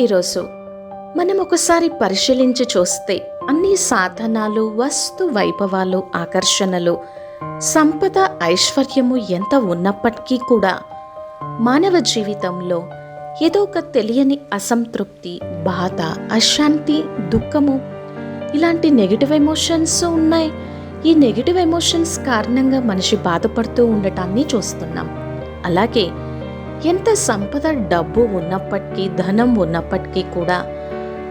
ఈరోజు మనం ఒకసారి పరిశీలించి చూస్తే అన్ని సాధనాలు వస్తు వైభవాలు ఆకర్షణలు సంపద ఐశ్వర్యము ఎంత ఉన్నప్పటికీ కూడా మానవ జీవితంలో ఏదో ఒక తెలియని అసంతృప్తి బాధ అశాంతి దుఃఖము ఇలాంటి నెగిటివ్ ఎమోషన్స్ ఉన్నాయి. ఈ నెగిటివ్ ఎమోషన్స్ కారణంగా మనిషి బాధపడుతూ ఉండటాన్ని చూస్తున్నాం. అలాగే ఎంత సంపద డబ్బు ఉన్నప్పటికీ ధనం ఉన్నప్పటికీ కూడా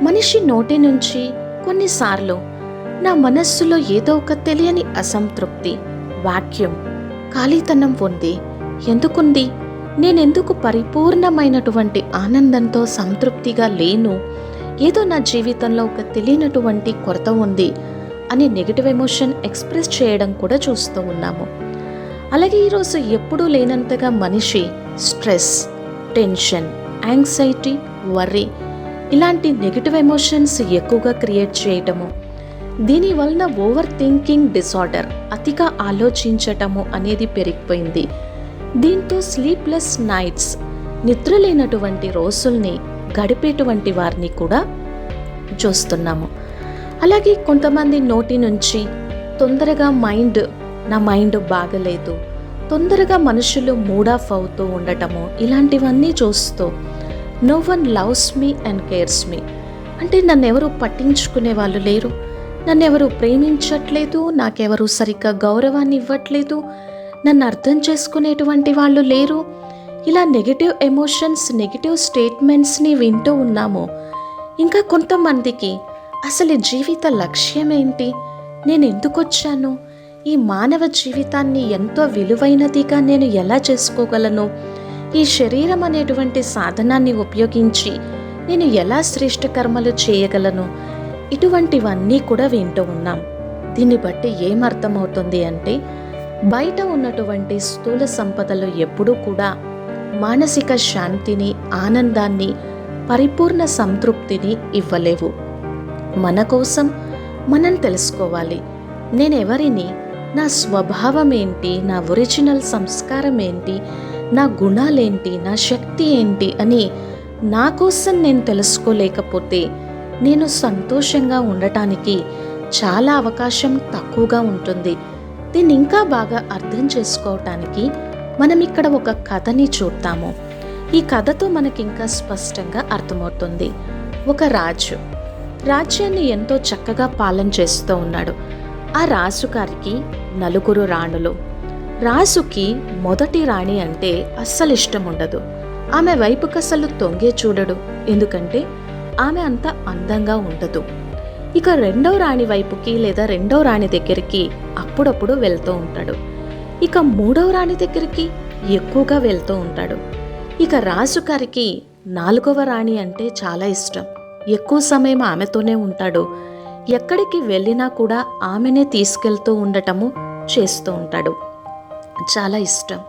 మనిషి నోటి నుంచి కొన్నిసార్లు నా మనస్సులో ఏదో ఒక తెలియని అసంతృప్తి వాక్యం ఖాళీతనం ఉంది. ఎందుకుంది? నేనెందుకు పరిపూర్ణమైనటువంటి ఆనందంతో సంతృప్తిగా లేను? ఏదో నా జీవితంలో ఒక తెలియనటువంటి కొరత ఉంది అని నెగిటివ్ ఎమోషన్ ఎక్స్ప్రెస్ చేయడం కూడా చూస్తూ ఉన్నాము. అలాగే ఈరోజు ఎప్పుడూ లేనంతగా మనిషి స్ట్రెస్ టెన్షన్ యాంగ్జైటీ వర్రీ ఇలాంటి నెగిటివ్ ఎమోషన్స్ ఎక్కువగా క్రియేట్ చేయటము. దీని వలన ఓవర్ థింకింగ్ డిసార్డర్ అతిగా ఆలోచించటము అనేది పెరిగిపోయింది. దీంతో స్లీప్లెస్ నైట్స్ నిద్రలేనటువంటి రోజుల్ని గడిపేటువంటి వారిని కూడా చూస్తున్నాము. అలాగే కొంతమంది నోటి నుంచి తొందరగా మైండ్ నా మైండ్ బాగలేదు తొందరగా మనుషులు మూడ్ ఆఫ్ అవుతూ ఉండటము ఇలాంటివన్నీ చూస్తూ no one loves me and cares me అంటే నన్ను ఎవరు పట్టించుకునే వాళ్ళు లేరు. నన్ను ఎవరు ప్రేమించట్లేదు నాకెవరు సరిగ్గా గౌరవాన్ని ఇవ్వట్లేదు నన్ను అర్థం చేసుకునేటువంటి వాళ్ళు లేరు. ఇలా నెగిటివ్ ఎమోషన్స్ నెగిటివ్ స్టేట్మెంట్స్ని వింటూ ఉన్నాము. ఇంకా కొంతమందికి అసలు జీవిత లక్ష్యం ఏంటి నేను ఎందుకు వచ్చాను ఈ మానవ జీవితాన్ని ఎంతో విలువైనదిగా నేను ఎలా చేసుకోగలను? ఈ శరీరం అనేటువంటి సాధనాన్ని ఉపయోగించి నేను ఎలా శ్రేష్ఠ కర్మలు చేయగలను? ఇటువంటివన్నీ కూడా వింటూ ఉన్నాం. దీన్ని బట్టి ఏమర్థమవుతుంది అంటే బయట ఉన్నటువంటి స్థూల సంపదలు ఎప్పుడూ కూడా మానసిక శాంతిని ఆనందాన్ని పరిపూర్ణ సంతృప్తిని ఇవ్వలేవు. మన కోసం మనం తెలుసుకోవాలి. నేనెవరిని? నా స్వభావం ఏంటి నా ఒరిజినల్ సంస్కారం ఏంటి నా గుణాలేంటి? నా శక్తి ఏంటి? అని నా కోసం నేను తెలుసుకోలేకపోతే నేను సంతోషంగా ఉండటానికి చాలా అవకాశం తక్కువగా ఉంటుంది. దీన్ని ఇంకా బాగా అర్థం చేసుకోవటానికి మనం ఇక్కడ ఒక కథని చూద్దాము. ఈ కథతో మనకి ఇంకా స్పష్టంగా అర్థమవుతుంది. ఒక రాజు. రాజ్యాన్ని ఎంతో చక్కగా పాలన చేస్తూ ఉన్నాడు. ఆ రాసుగారికి నలుగురు రాణులు. రాజుకి మొదటి రాణి అంటే అస్సలు ఇష్టం ఉండదు ఆమె వైపుకి అసలు తొంగే చూడడు. ఎందుకంటే ఆమె అంత అందంగా ఉండదు. ఇక రెండో రాణి వైపుకి లేదా రెండో రాణి దగ్గరికి అప్పుడప్పుడు వెళ్తూ ఉంటాడు. ఇక మూడవ రాణి దగ్గరికి ఎక్కువగా వెళ్తూ ఉంటాడు. ఇక రాజుగారికి నాలుగవ రాణి అంటే చాలా ఇష్టం. ఎక్కువ సమయం ఆమెతోనే ఉంటాడు. ఎక్కడికి వెళ్ళినా కూడా ఆమెనే తీసుకెళ్తూ ఉండటము చేస్తూ ఉంటాడు. చాలా ఇష్టం.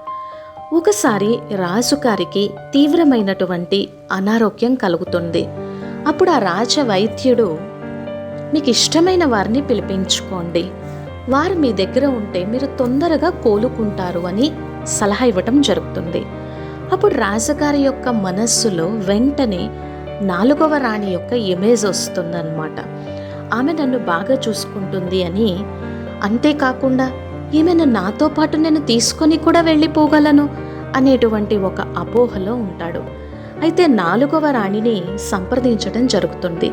ఒకసారి రాజుగారికి తీవ్రమైనటువంటి అనారోగ్యం కలుగుతుంది. అప్పుడు ఆ రాజ వైద్యుడు మీకు ఇష్టమైన వారిని పిలిపించుకోండి. వారు మీ దగ్గర ఉంటే మీరు తొందరగా కోలుకుంటారు అని సలహా ఇవ్వటం జరుగుతుంది. అప్పుడు రాజుగారి యొక్క మనస్సులో వెంటనే నాలుగవ రాణి యొక్క ఇమేజ్ వస్తుందన్నమాట. ఆమె నన్ను బాగా చూసుకుంటుంది అని. అంతేకాకుండా ఈమెను నాతో పాటు నేను తీసుకొని కూడా వెళ్ళిపోగలను అనేటువంటి ఒక అపోహలో ఉంటాడు. అయితే నాలుగవ రాణిని సంప్రదించడం జరుగుతుంది.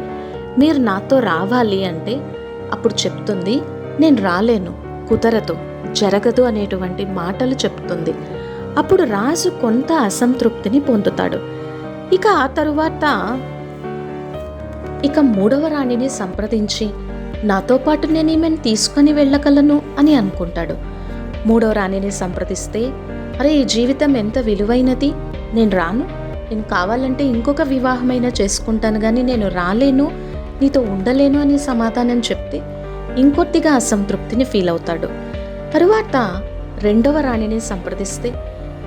మీరు నాతో రావాలి అంటే అప్పుడు చెప్తుంది నేను రాలేను కుదరదు జరగదు అనేటువంటి మాటలు చెప్తుంది. అప్పుడు రాజు కొంత అసంతృప్తిని పొందుతాడు. ఇక ఆ తరువాత ఇక మూడవ రాణిని సంప్రదించి నాతో పాటు నేను ఈమెను తీసుకొని వెళ్ళగలను అని అనుకుంటాడు. మూడవ రాణిని సంప్రదిస్తే అరే ఈ జీవితం ఎంత విలువైనది. నేను రాను. నేను కావాలంటే ఇంకొక వివాహమైనా చేసుకుంటాను కానీ నేను రాలేను. నీతో ఉండలేను అని సమాధానం చెప్తే ఇంకొద్దిగా అసంతృప్తిని ఫీల్ అవుతాడు. తరువాత రెండవ రాణిని సంప్రదిస్తే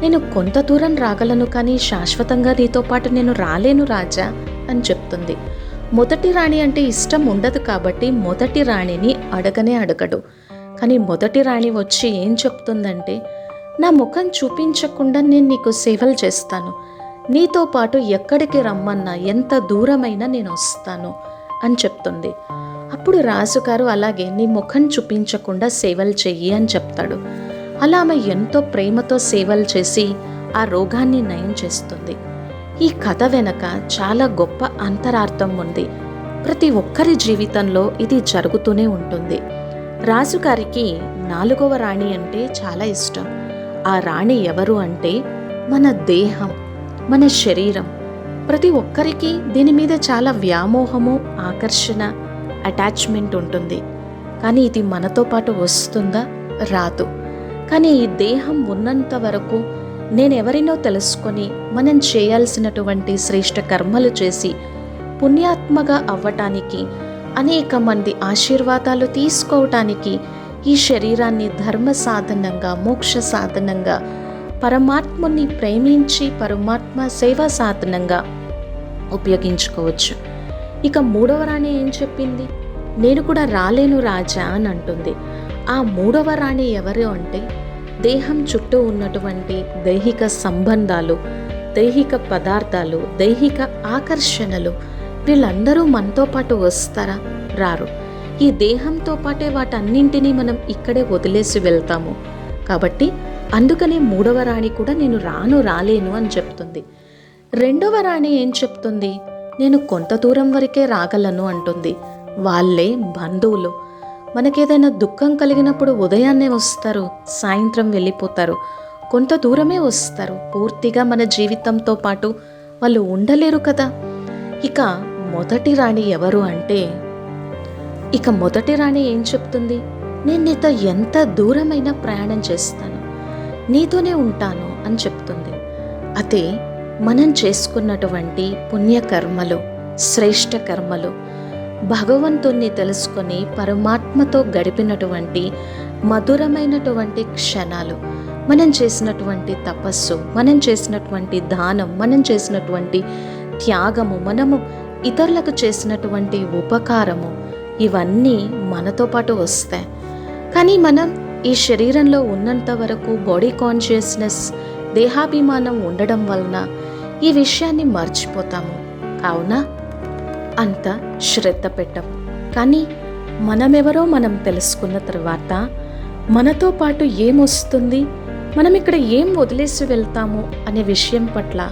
నేను కొంత దూరం రాగలను కానీ శాశ్వతంగా నీతో పాటు నేను రాలేను రాజా అని చెప్తుంది. మొదటి రాణి అంటే ఇష్టం ఉండదు కాబట్టి మొదటి రాణిని అడగనే అడగడు. కానీ మొదటి రాణి వచ్చి ఏం చెప్తుందంటే నా ముఖం చూపించకుండా నేను నీకు సేవలు చేస్తాను. నీతో పాటు ఎక్కడికి రమ్మన్నా ఎంత దూరమైనా నేను వస్తాను అని చెప్తుంది. అప్పుడు రాజుగారు అలాగే నీ ముఖం చూపించకుండా సేవలు చెయ్యి అని చెప్తాడు. అలా ఆమె ఎంతో ప్రేమతో సేవలు చేసి ఆ రోగాన్ని నయం చేస్తుంది. ఈ కథ వెనక చాలా గొప్ప అంతరార్థం ఉంది. ప్రతి ఒక్కరి జీవితంలో ఇది జరుగుతూనే ఉంటుంది. రాజుగారికి నాలుగవ రాణి అంటే చాలా ఇష్టం. ఆ రాణి ఎవరు అంటే మన దేహం మన శరీరం. ప్రతి ఒక్కరికి దీని మీద చాలా వ్యామోహము ఆకర్షణ అటాచ్మెంట్ ఉంటుంది. కానీ ఇది మనతో పాటు వస్తుందా? రాదు. కానీ ఈ దేహం ఉన్నంత వరకు నేను ఎవరినో తెలుసుకొని మనం చేయాల్సినటువంటి శ్రేష్ట కర్మలు చేసి పుణ్యాత్మగా అవ్వటానికి అనేక మంది ఆశీర్వాదాలు తీసుకోవటానికి ఈ శరీరాన్ని ధర్మ సాధనంగా మోక్ష సాధనంగా పరమాత్మని ప్రేమించి పరమాత్మ సేవా సాధనంగా ఉపయోగించుకోవచ్చు. ఇక మూడవ రాణి ఏం చెప్పింది? నేను కూడా రాలేను రాజా అని అంటుంది. ఆ మూడవ రాణి ఎవరు అంటే దేహం చుట్టూ ఉన్నటువంటి దైహిక సంబంధాలు దైహిక పదార్థాలు దైహిక ఆకర్షణలు వీళ్ళందరూ మనతో పాటు వస్తారా? రారు. ఈ దేహంతో పాటే వాటన్నింటినీ మనం ఇక్కడే వదిలేసి వెళ్తాము. కాబట్టి అందుకనే మూడవ రాణి కూడా నేను రాను రాలేను అని చెప్తుంది. రెండవ రాణి ఏం చెప్తుంది? నేను కొంత దూరం వరకే రాగలను అంటుంది. వాళ్ళే బంధువులు. మనకేదైనా దుఃఖం కలిగినప్పుడు ఉదయాన్నే వస్తారు సాయంత్రం వెళ్ళిపోతారు కొంత దూరమే వస్తారు. పూర్తిగా మన జీవితంతో పాటు వాళ్ళు ఉండలేరు కదా. ఇక మొదటి రాణి ఎవరు అంటే ఇక మొదటి రాణి ఏం చెప్తుంది? నేను నీతో ఎంత దూరమైన ప్రయాణం చేస్తాను నీతోనే ఉంటాను అని చెప్తుంది. అదే మనం చేసుకున్నటువంటి పుణ్యకర్మలు శ్రేష్ట కర్మలు భగవంతుణ్ణి తెలుసుకొని పరమాత్మతో గడిపినటువంటి మధురమైనటువంటి క్షణాలు మనం చేసినటువంటి తపస్సు మనం చేసినటువంటి దానం మనం చేసినటువంటి త్యాగము మనము ఇతరులకు చేసినటువంటి ఉపకారము ఇవన్నీ మనతో పాటు వస్తాయి. కానీ మనం ఈ శరీరంలో ఉన్నంత వరకు బాడీ కాన్షియస్నెస్ దేహాభిమానం ఉండడం వలన ఈ విషయాన్ని మర్చిపోతాము. కావున అంత శ్రద్ధ పెట్టం. కానీ మనమెవరో మనం తెలుసుకున్న తర్వాత మనతో పాటు ఏమొస్తుంది? మనం ఇక్కడ ఏం వదిలేసి వెళ్తాము అనే విషయం పట్ల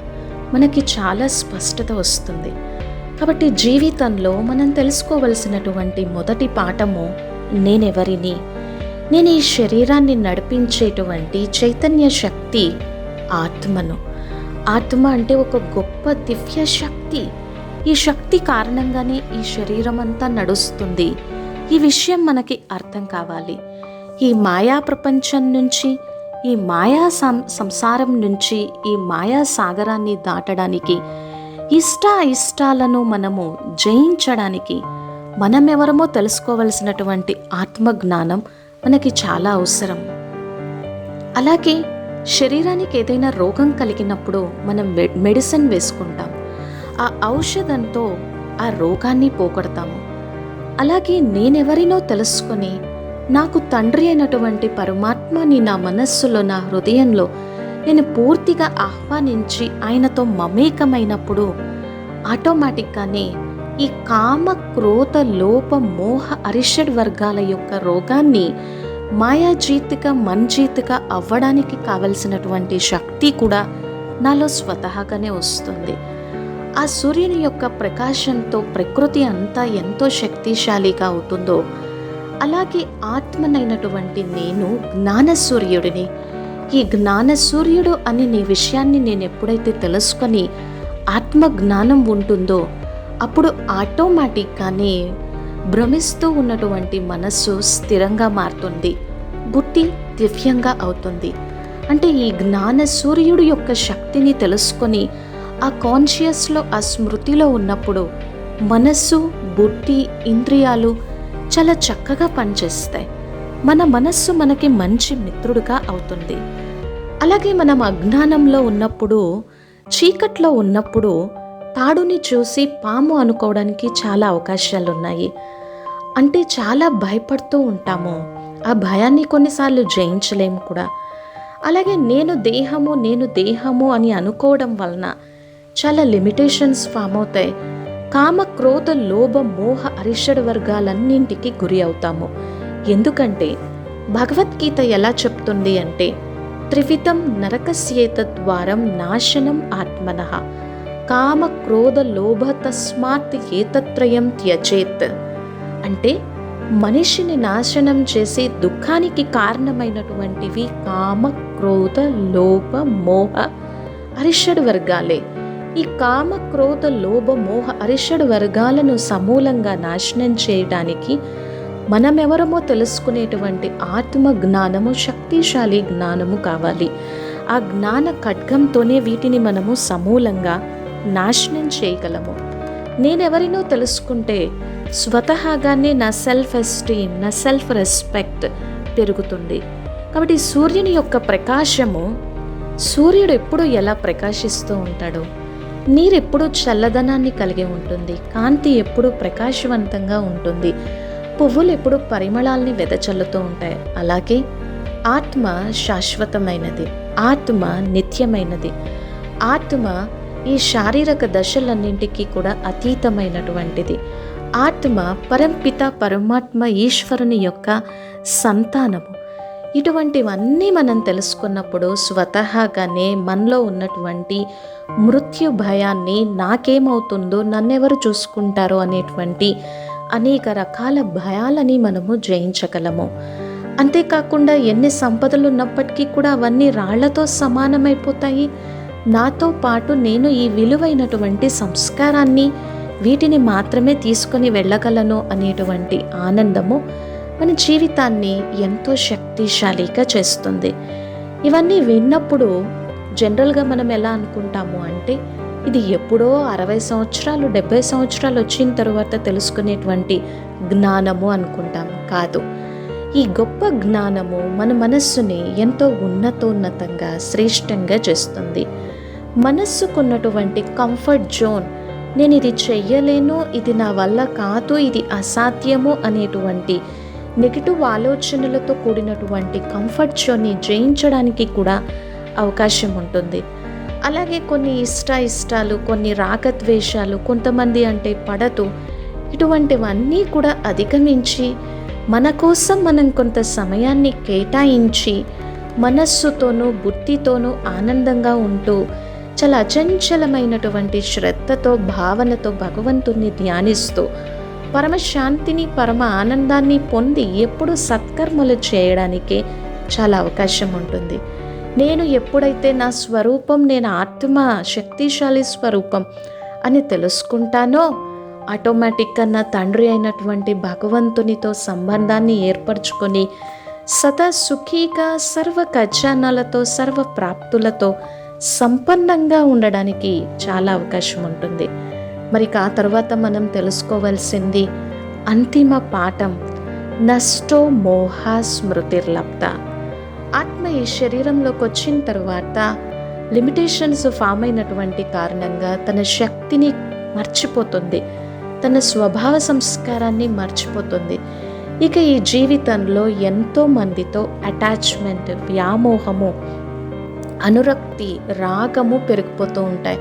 మనకి చాలా స్పష్టత వస్తుంది. కాబట్టి జీవితంలో మనం తెలుసుకోవలసినటువంటి మొదటి పాఠము నేనెవరిని? నేను ఈ శరీరాన్ని నడిపించేటువంటి చైతన్య శక్తి ఆత్మను. ఆత్మ అంటే ఒక గొప్ప దివ్య శక్తి ఈ శక్తి కారణంగానే ఈ శరీరం అంతా నడుస్తుంది. ఈ విషయం మనకి అర్థం కావాలి. ఈ మాయా ప్రపంచం నుంచి ఈ మాయా సం సంసారం నుంచి ఈ మాయా సాగరాన్ని దాటడానికి ఇష్ట ఇష్టాలను మనము జయించడానికి మనమెవరమో తెలుసుకోవలసినటువంటి ఆత్మజ్ఞానం మనకి చాలా అవసరం. అలాగే శరీరానికి ఏదైనా రోగం కలిగినప్పుడు మనం మెడిసిన్ వేసుకుంటాం. ఆ ఔషధంతో ఆ రోగాన్ని పోగొడతాము. అలాగే నేనెవరినో తెలుసుకొని నాకు తండ్రి అయినటువంటి పరమాత్మని నా మనస్సులో నా హృదయంలో నేను పూర్తిగా ఆహ్వానించి ఆయనతో మమేకమైనప్పుడు ఆటోమేటిక్గానే ఈ కామ క్రోధ లోప మోహ అరిషడ్ వర్గాల యొక్క రోగాన్ని మాయాజీతిక మంజీతిక అవ్వడానికి కావలసినటువంటి శక్తి కూడా నాలో స్వతహాగానే వస్తుంది. ఆ సూర్యుని యొక్క ప్రకాశంతో ప్రకృతి అంతా ఎంతో శక్తిశాలిగా అవుతుందో అలాగే ఆత్మనైనటువంటి నేను జ్ఞాన సూర్యుడిని. ఈ జ్ఞాన సూర్యుడు అని నీ విషయాన్ని నేను ఎప్పుడైతే తెలుసుకొని ఆత్మ జ్ఞానం ఉంటుందో అప్పుడు ఆటోమేటిక్గానే భ్రమిస్తూ ఉన్నటువంటి మనస్సు స్థిరంగా మారుతుంది బుద్ధి దివ్యంగా అవుతుంది. అంటే ఈ జ్ఞాన సూర్యుడు యొక్క శక్తిని తెలుసుకొని ఆ కాన్షియస్లో ఆ స్మృతిలో ఉన్నప్పుడు మనస్సు బుద్ధి ఇంద్రియాలు చాలా చక్కగా పనిచేస్తాయి. మన మనస్సు మనకి మంచి మిత్రుడుగా అవుతుంది. అలాగే మనం అజ్ఞానంలో ఉన్నప్పుడు చీకట్లో ఉన్నప్పుడు తాడుని చూసి పాము అనుకోవడానికి చాలా అవకాశాలు ఉన్నాయి అంటే చాలా భయపడుతూ ఉంటాము. ఆ భయాన్ని కొన్నిసార్లు జయించలేము కూడా. అలాగే నేను దేహము నేను దేహము అని అనుకోవడం వలన చాలా లిమిటేషన్స్ ఫామ్ అవుతాయి. కామ క్రోధ లోభ మోహ అరిషడ్ వర్గాలన్నింటికి గురి అవుతాము. ఎందుకంటే భగవద్గీత ఎలా చెప్తుంది అంటే త్రివిధం నరకస్యేత ద్వారం నాశనం ఆత్మన. కామ క్రోధ లోభ తస్మాత్ ఏతత్రయం త్యజేత్. అంటే మనిషిని నాశనం చేసి దుఃఖానికి కారణమైనటువంటివి కామ క్రోధ లోభ మోహ అరిషడ్ వర్గాలే. ఈ కామ క్రోధ లోభ మోహ అరిషడ్ వర్గాలను సమూలంగా నాశనం చేయడానికి మనమెవరమో తెలుసుకునేటువంటి ఆత్మ జ్ఞానము శక్తిశాలి జ్ఞానము కావాలి. ఆ జ్ఞాన ఖడ్గంతోనే వీటిని మనము సమూలంగా నాశనం చేయగలము. నేనెవరినో తెలుసుకుంటే స్వతహాగానే నా సెల్ఫ్ ఎస్టీమ్ నా సెల్ఫ్ రెస్పెక్ట్ పెరుగుతుంది. కాబట్టి సూర్యుని యొక్క ప్రకాశము సూర్యుడు ఎప్పుడు ఎలా ప్రకాశిస్తూ ఉంటాడో నీరెప్పుడూ చల్లదనాన్ని కలిగి ఉంటుంది. కాంతి ఎప్పుడూ ప్రకాశవంతంగా ఉంటుంది. పువ్వులు ఎప్పుడు పరిమళాల్ని వెదచల్లుతూ ఉంటాయి. అలాగే ఆత్మ శాశ్వతమైనది. ఆత్మ నిత్యమైనది. ఆత్మ ఈ శారీరక దశలన్నింటికీ కూడా అతీతమైనటువంటిది. ఆత్మ పరంపిత పరమాత్మ ఈశ్వరుని యొక్క సంతానము. ఇటువంటివన్నీ మనం తెలుసుకున్నప్పుడు స్వతహాగానే మనలో ఉన్నటువంటి మృత్యు భయాన్ని నాకేమవుతుందో నన్నెవరు చూసుకుంటారో అనేటువంటి అనేక రకాల భయాలని మనము జయించగలము. అంతేకాకుండా ఎన్ని సంపదలు ఉన్నప్పటికీ కూడా అవన్నీ రాళ్ళతో సమానమైపోతాయి. నాతో పాటు నేను ఈ విలువైనటువంటి సంస్కారాన్ని వీటిని మాత్రమే తీసుకొని వెళ్ళగలను అనేటువంటి ఆనందము మన జీవితాన్ని ఎంతో శక్తిశాలిగా చేస్తుంది. ఇవన్నీ విన్నప్పుడు జనరల్గా మనం ఎలా అనుకుంటాము అంటే ఇది ఎప్పుడో అరవై సంవత్సరాలు డెబ్బై సంవత్సరాలు వచ్చిన తర్వాత తెలుసుకునేటువంటి జ్ఞానము అనుకుంటాము కాదు. ఈ గొప్ప జ్ఞానము మన మనస్సుని ఎంతో ఉన్నతోన్నతంగా శ్రేష్టంగా చేస్తుంది. మనస్సుకున్నటువంటి కంఫర్ట్ జోన్ నేను ఇది చెయ్యలేను ఇది నా వల్ల కాదు ఇది అసాధ్యము అనేటువంటి నెగిటివ్ ఆలోచనలతో కూడినటువంటి కంఫర్ట్ జోన్ని జయించడానికి కూడా అవకాశం ఉంటుంది. అలాగే కొన్ని ఇష్ట ఇష్టాలు కొన్ని రాగద్వేషాలు కొంతమంది అంటే పడదు ఇటువంటివన్నీ కూడా అధిగమించి మన కోసం మనం కొంత సమయాన్ని కేటాయించి మనస్సుతోనూ బుద్ధితోనూ ఆనందంగా ఉంటూ చాలా అచంచలమైనటువంటి శ్రద్ధతో భావనతో భగవంతుణ్ణి ధ్యానిస్తూ పరమశాంతిని పరమ ఆనందాన్ని పొంది ఎప్పుడు సత్కర్మలు చేయడానికే చాలా అవకాశం ఉంటుంది. నేను ఎప్పుడైతే నా స్వరూపం నేను ఆత్మ శక్తిశాలి స్వరూపం అని తెలుసుకుంటానో ఆటోమేటిక్గా నా తండ్రి అయినటువంటి భగవంతునితో సంబంధాన్ని ఏర్పరచుకొని సదా సుఖీగా సర్వ ఖజానాలతో సర్వ ప్రాప్తులతో సంపన్నంగా ఉండడానికి చాలా అవకాశం ఉంటుంది. మరి ఆ తర్వాత మనం తెలుసుకోవాల్సింది అంతిమ పాఠం నష్టో మోహ స్మృతిర్లప్త ఆత్మ ఈ శరీరంలోకి వచ్చిన తర్వాత లిమిటేషన్స్ ఫామ్ అయినటువంటి కారణంగా తన శక్తిని మర్చిపోతుంది తన స్వభావ సంస్కారాన్ని మర్చిపోతుంది. ఇక ఈ జీవితంలో ఎంతో మందితో అటాచ్మెంట్ వ్యామోహము అనురక్తి రాగము పెరిగిపోతూ ఉంటాయి.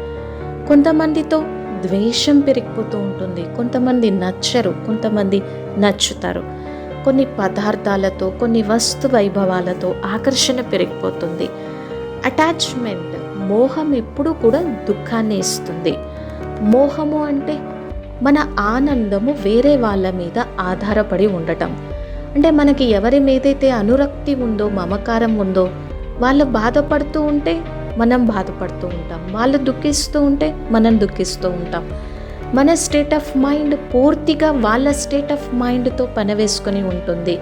కొంతమందితో ద్వేషం పెరిగిపోతూ ఉంటుంది. కొంతమంది నచ్చరు కొంతమంది నచ్చుతారు. కొన్ని పదార్థాలతో కొన్ని వస్తు వైభవాలతో ఆకర్షణ పెరిగిపోతుంది. అటాచ్మెంట్ మోహం ఎప్పుడూ కూడా దుఃఖాన్ని ఇస్తుంది. మోహము అంటే మన ఆనందము వేరే వాళ్ళ మీద ఆధారపడి ఉండటం. అంటే మనకి ఎవరి మీదైతే అనురక్తి ఉందో మమకారం ఉందో వాళ్ళు బాధపడుతూ ఉంటే మనం బాధపడుతూ ఉంటాం. వాళ్ళు దుఃఖిస్తూ ఉంటే మనం దుఃఖిస్తూ ఉంటాం. మన స్టేట్ ఆఫ్ మైండ్ పూర్తిగా వాళ్ళ స్టేట్ ఆఫ్ మైండ్తో పనివేసుకొని ఉంటుంది.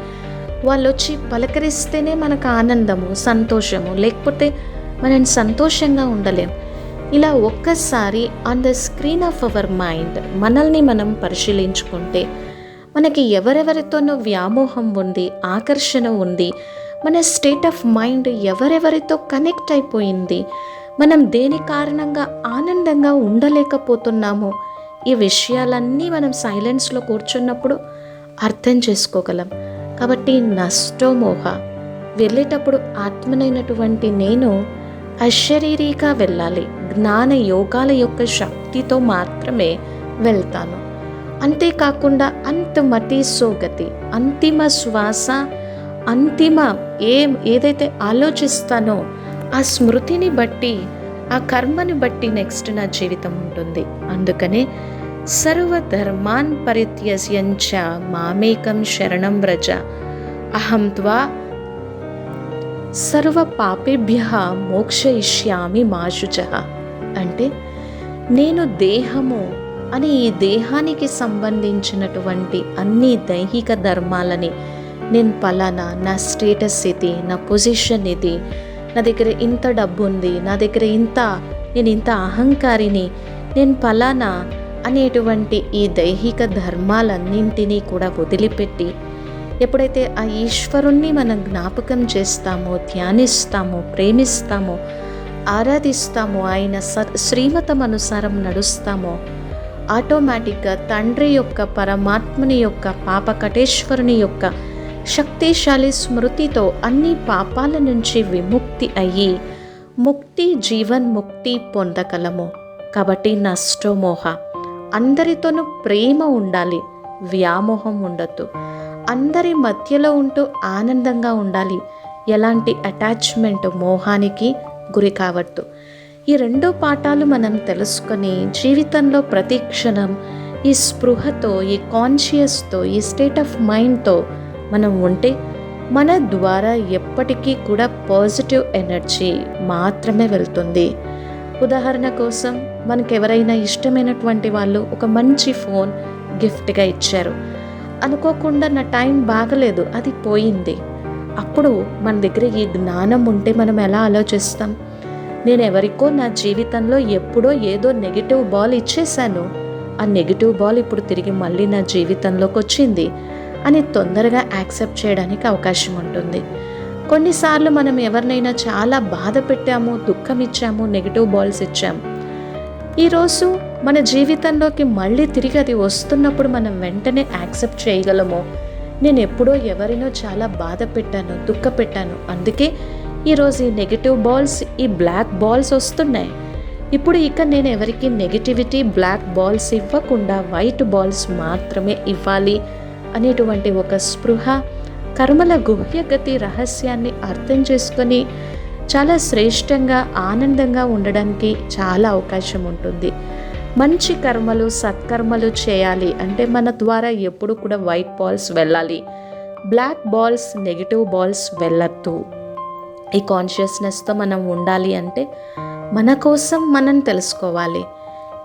వాళ్ళు వచ్చి పలకరిస్తేనే మనకు ఆనందము సంతోషము లేకపోతే మనం సంతోషంగా ఉండలేం. ఇలా ఒక్కసారి on the screen of our mind మనల్ని మనం పరిశీలించుకుంటే మనకి ఎవరెవరితోనో వ్యామోహం ఉంది ఆకర్షణ ఉంది మన స్టేట్ ఆఫ్ మైండ్ ఎవరెవరితో కనెక్ట్ అయిపోయింది? మనం దేని కారణంగా ఆనందంగా ఉండలేకపోతున్నామో? ఈ విషయాలన్నీ మనం సైలెన్స్లో కూర్చున్నప్పుడు అర్థం చేసుకోగలం. కాబట్టి నష్టమోహ వెళ్ళేటప్పుడు ఆత్మనైనటువంటి నేను అశరీరీగా వెళ్ళాలి. జ్ఞాన యోగాల యొక్క శక్తితో మాత్రమే వెళ్తాను. అంతేకాకుండా అంతమతి సోగతి అంతిమ శ్వాస అంతిమ ఏం ఏదైతే ఆలోచిస్తానో ఆ స్మృతిని బట్టి ఆ కర్మని బట్టి నెక్స్ట్ నా జీవితం ఉంటుంది. అందుకనే సర్వధర్మాన్ పరిత్యజ్యంచ మామేకం శరణం వ్రజ. అహం త్వా సర్వ పాపేభ్య మోక్షయిష్యామి మాశుచ అంటే నేను దేహము అని ఈ దేహానికి సంబంధించినటువంటి అన్ని దైహిక ధర్మాలని నేను పలానా నా స్టేటస్ ఇది నా పొజిషన్ ఇది నా దగ్గర ఇంత డబ్బు ఉంది నా దగ్గర ఇంత నేను ఇంత అహంకారిని నేను పలానా అనేటువంటి ఈ దైహిక ధర్మాలన్నింటినీ కూడా వదిలిపెట్టి ఎప్పుడైతే ఆ ఈశ్వరుణ్ణి మనం జ్ఞాపకం చేస్తామో ధ్యానిస్తామో ప్రేమిస్తామో ఆరాధిస్తామో ఆయన స శ్రీమతం అనుసారం నడుస్తామో ఆటోమేటిక్గా తండ్రి యొక్క పరమాత్మని యొక్క పాపకటేశ్వరుని యొక్క శక్తిశాలి స్మృతితో అన్ని పాపాల నుంచి విముక్తి అయ్యి ముక్తి జీవన్ ముక్తి పొందగలము. కాబట్టి నష్టమోహ. అందరితోనూ ప్రేమ ఉండాలి వ్యామోహం ఉండొద్దు. అందరి మధ్యలో ఉంటూ ఆనందంగా ఉండాలి. ఎలాంటి అటాచ్మెంట్ మోహానికి గురి కావద్దు. ఈ రెండు పాఠాలు మనం తెలుసుకొని జీవితంలో ప్రతి క్షణం ఈ స్పృహతో ఈ కాన్షియస్తో ఈ స్టేట్ ఆఫ్ మైండ్తో మనం ఉంటే మన ద్వారా ఎప్పటికీ కూడా పాజిటివ్ ఎనర్జీ మాత్రమే వెళ్తుంది. ఉదాహరణ కోసం మనకు ఎవరైనా ఇష్టమైనటువంటి వాళ్ళు ఒక మంచి ఫోన్ గిఫ్ట్గా ఇచ్చారు. అనుకోకుండా నా టైం బాగలేదు అది పోయింది. అప్పుడు మన దగ్గర ఈ జ్ఞానం ఉంటే మనం ఎలా ఆలోచిస్తాం? నేను ఎవరికో నా జీవితంలో ఎప్పుడో ఏదో నెగిటివ్ బాల్ ఇచ్చేశాను. ఆ నెగిటివ్ బాల్ ఇప్పుడు తిరిగి మళ్ళీ నా జీవితంలోకి వచ్చింది. అని తొందరగా యాక్సెప్ట్ చేయడానికి అవకాశం ఉంటుంది. కొన్నిసార్లు మనం ఎవరినైనా చాలా బాధ పెట్టాము దుఃఖం ఇచ్చాము నెగిటివ్ బాల్స్ ఇచ్చాము ఈరోజు మన జీవితంలోకి మళ్ళీ తిరిగి అది వస్తున్నప్పుడు మనం వెంటనే యాక్సెప్ట్ చేయగలము? నేను ఎప్పుడో ఎవరినో చాలా బాధ పెట్టాను దుఃఖ పెట్టాను అందుకే ఈరోజు ఈ నెగిటివ్ బాల్స్ ఈ బ్లాక్ బాల్స్ వస్తున్నాయి. ఇప్పుడు ఇక నేను ఎవరికి నెగిటివిటీ బ్లాక్ బాల్స్ ఇవ్వకుండా వైట్ బాల్స్ మాత్రమే ఇవ్వాలి. అనేటువంటి ఒక స్పృహ కర్మల గుహ్యగతి రహస్యాన్ని అర్థం చేసుకొని చాలా శ్రేష్టంగా ఆనందంగా ఉండడానికి చాలా అవకాశం ఉంటుంది. మంచి కర్మలు సత్కర్మలు చేయాలి అంటే మన ద్వారా ఎప్పుడు కూడా వైట్ బాల్స్ వెళ్ళాలి. బ్లాక్ బాల్స్ నెగిటివ్ బాల్స్ వెళ్ళద్దు. ఈ కాన్షియస్నెస్తో మనం ఉండాలి అంటే మన కోసం మనం తెలుసుకోవాలి.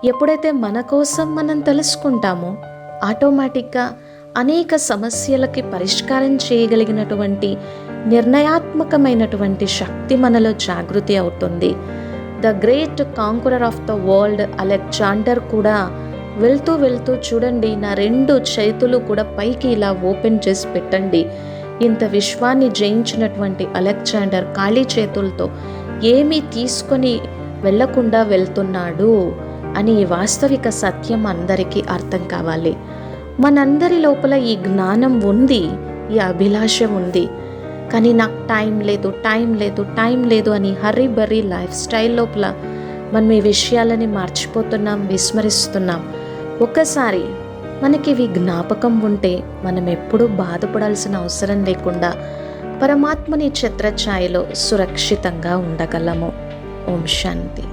ఎప్పుడైతే మన కోసం మనం తెలుసుకుంటామో ఆటోమేటిక్గా అనేక సమస్యలకి పరిష్కారం చేయగలిగినటువంటి నిర్ణయాత్మకమైనటువంటి శక్తి మనలో జాగృతి అవుతుంది. The great conqueror of the world Alexander కూడా వెళ్తూ వెళ్తూ చూడండి నా రెండు చేతులు కూడా పైకి ఇలా ఓపెన్ చేసి పెట్టండి. ఇంత విశ్వాన్ని జయించినటువంటి అలెగ్జాండర్ ఖాళీ చేతులతో ఏమీ తీసుకొని వెళ్ళకుండా వెళ్తున్నాడు అని వాస్తవిక సత్యం అందరికీ అర్థం కావాలి. మనందరి లోపల ఈ జ్ఞానం ఉంది ఈ అభిలాష ఉంది. కానీ నాకు టైం లేదు టైం లేదు టైం లేదు అని హర్రీ బర్రీ లైఫ్ స్టైల్ లోపల మనం ఈ విషయాలని మర్చిపోతున్నాం విస్మరిస్తున్నాం. ఒక్కసారి మనకి ఇవి జ్ఞాపకం ఉంటే మనం ఎప్పుడూ బాధపడాల్సిన అవసరం లేకుండా పరమాత్మని ఛత్రఛాయలో సురక్షితంగా ఉండగలము. ఓం శాంతి.